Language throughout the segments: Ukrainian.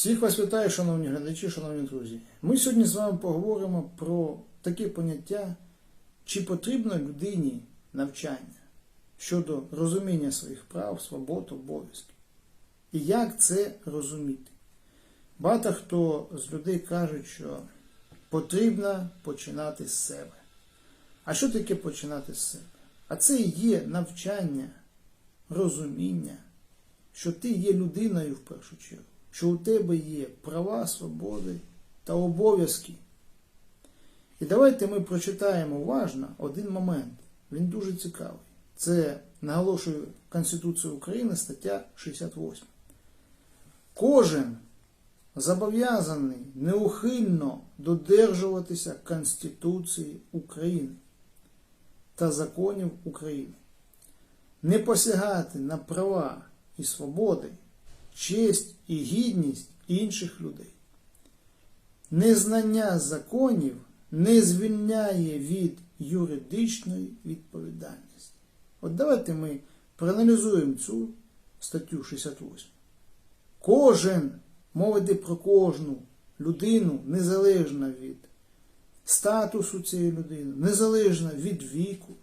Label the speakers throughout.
Speaker 1: Всіх вас вітаю, шановні глядачі, шановні друзі. Ми сьогодні з вами поговоримо про таке поняття, чи потрібно людині навчання щодо розуміння своїх прав, свобод, обов'язків. І як це розуміти? Багато хто з людей кажуть, що потрібно починати з себе. А що таке починати з себе? А це і є навчання, розуміння, що ти є людиною в першу чергу, що у тебе є права, свободи та обов'язки. І давайте ми прочитаємо уважно один момент. Він дуже цікавий. Це наголошує Конституція України, стаття 68. Кожен зобов'язаний неухильно додержуватися Конституції України та законів України, не посягати на права і свободи, честь і гідність інших людей. Незнання законів не звільняє від юридичної відповідальності. От давайте ми проаналізуємо цю статтю 68. Кожен, йде про кожну людину, незалежно від статусу цієї людини, незалежно від віку,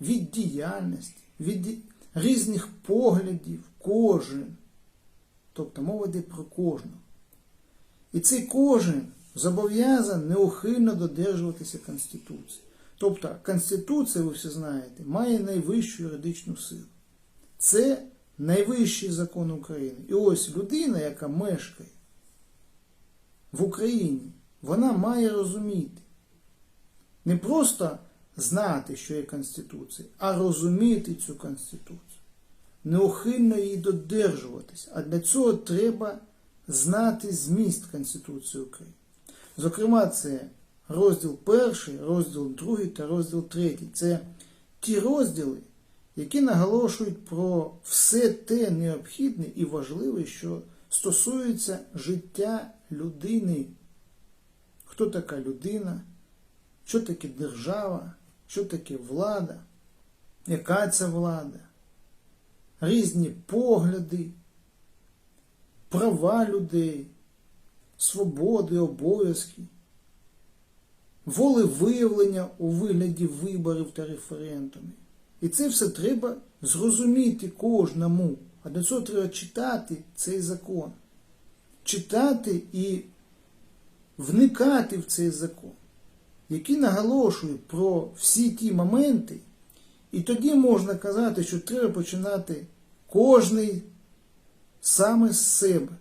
Speaker 1: від діяльності, від різних поглядів, кожен. Тобто мова йде про кожного. І цей кожен зобов'язаний неухильно додержуватися Конституції. Тобто Конституція, ви всі знаєте, має найвищу юридичну силу. Це найвищий закон України. І ось людина, яка мешкає в Україні, вона має розуміти. Не просто знати, що є Конституція, а розуміти цю Конституцію. Неухильно її додержуватися. А для цього треба знати зміст Конституції України. Зокрема, це розділ перший, розділ другий та розділ третій. Це ті розділи, які наголошують про все те необхідне і важливе, що стосується життя людини. Хто така людина? Що таке держава? Що таке влада? Яка це влада? Різні погляди, права людей, свободи, обов'язки, волевиявлення у вигляді виборів та референдумів. І це все треба зрозуміти кожному. А для цього треба читати цей закон. Читати і вникати в цей закон, який наголошує про всі ті моменти, і тоді можна казати, що треба починати кожний саме з себе.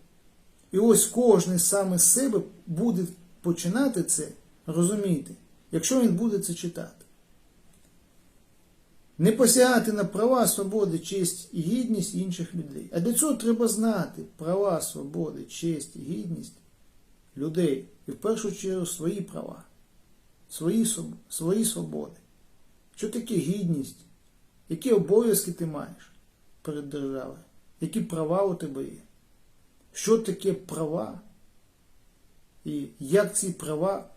Speaker 1: І ось кожний саме з себе буде починати це розуміти, якщо він буде це читати. Не посягати на права, свободи, честь і гідність інших людей. А для цього треба знати права, свободи, честь і гідність людей. І в першу чергу свої права, свої, свої свободи. Що таке гідність? Які обов'язки ти маєш перед державою? Які права у тебе є? Що таке права? І як ці права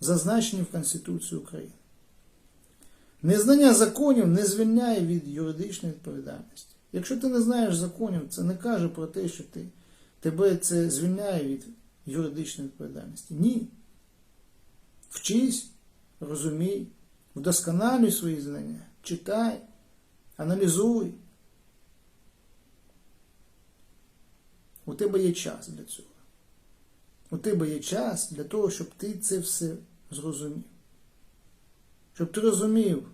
Speaker 1: зазначені в Конституції України? Незнання законів не звільняє від юридичної відповідальності. Якщо ти не знаєш законів, це не каже про те, що ти, тебе це звільняє від юридичної відповідальності. Ні. Вчись, розумій, вдосконалюй свої знання, читай, аналізуй. У тебе є час для цього. У тебе є час для того, щоб ти це все зрозумів. Щоб ти розумів,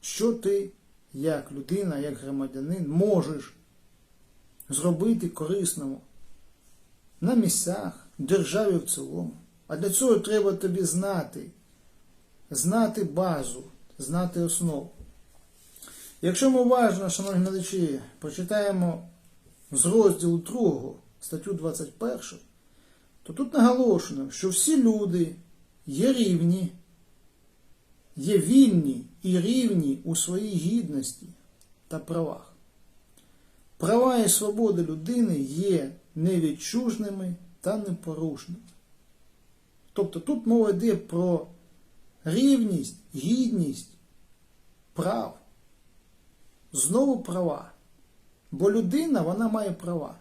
Speaker 1: що ти, як людина, як громадянин, можеш зробити корисному на місцях, державі в цілому. А для цього треба тобі знати, знати базу, знати основу. Якщо ми уважно, шановні глядачі, почитаємо з розділу 2 статтю 21, то тут наголошено, що всі люди є рівні, є вільні і рівні у своїй гідності та правах. Права і свободи людини є невідчужними та непорушними. Тобто тут мова йде про рівність, гідність прав. Знову права. Бо людина вона має права.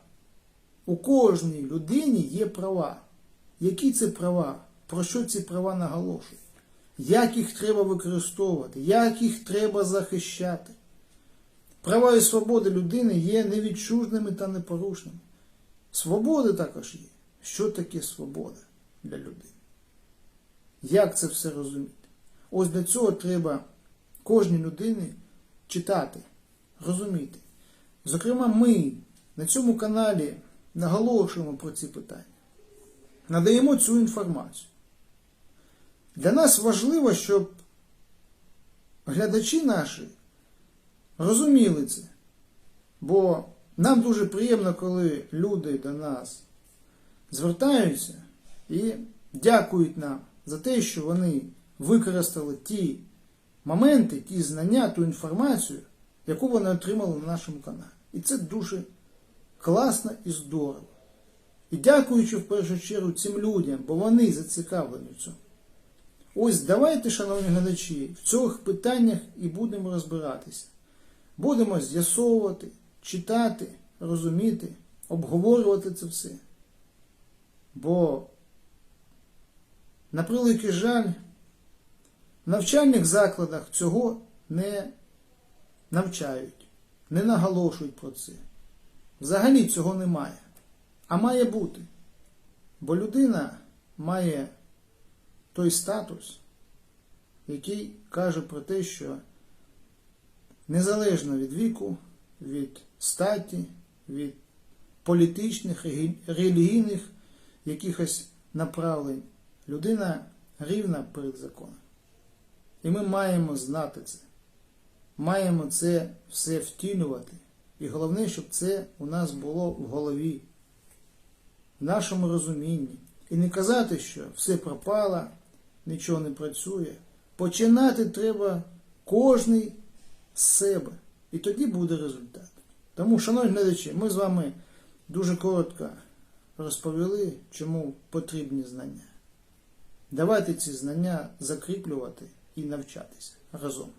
Speaker 1: У кожній людині є права. Які це права? Про що ці права наголошують? Як їх треба використовувати? Як їх треба захищати? Права і свободи людини є невідчужними та непорушними. Свободи також є. Що таке свобода для людини? Як це все розуміти? Ось для цього треба кожній людині читати, розуміти. Зокрема, ми на цьому каналі наголошуємо про ці питання, надаємо цю інформацію. Для нас важливо, щоб глядачі наші розуміли це. Бо нам дуже приємно, коли люди до нас звертаються і дякують нам за те, що вони використали ті моменти, ті знання, ту інформацію, яку вони отримали на нашому каналі. І це дуже класно і здорово. І дякуючи в першу чергу цим людям, бо вони зацікавлені в цьому. Ось давайте, шановні глядачі, в цих питаннях і будемо розбиратися. Будемо з'ясовувати, читати, розуміти, обговорювати це все. Бо, на превеликий жаль, в навчальних закладах цього не навчають, не наголошують про це. Взагалі цього немає. А має бути. Бо людина має той статус, який каже про те, що незалежно від віку, від статі, від політичних, релігійних якихось направлень, людина рівна перед законом. І ми маємо знати це. Маємо це все втілювати. І головне, щоб це у нас було в голові, в нашому розумінні. І не казати, що все пропало, нічого не працює. Починати треба кожний з себе. І тоді буде результат. Тому, шановні глядачі, ми з вами дуже коротко розповіли, чому потрібні знання. Давайте ці знання закріплювати і навчатися разом.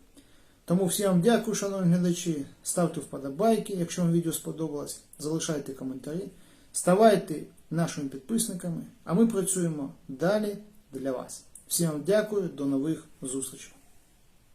Speaker 1: Тому всім вам дякую, шановні глядачі. Ставте вподобайки, якщо вам відео сподобалось, залишайте коментарі, ставайте нашими підписниками, а ми працюємо далі для вас. Всім вам дякую, до нових зустрічей.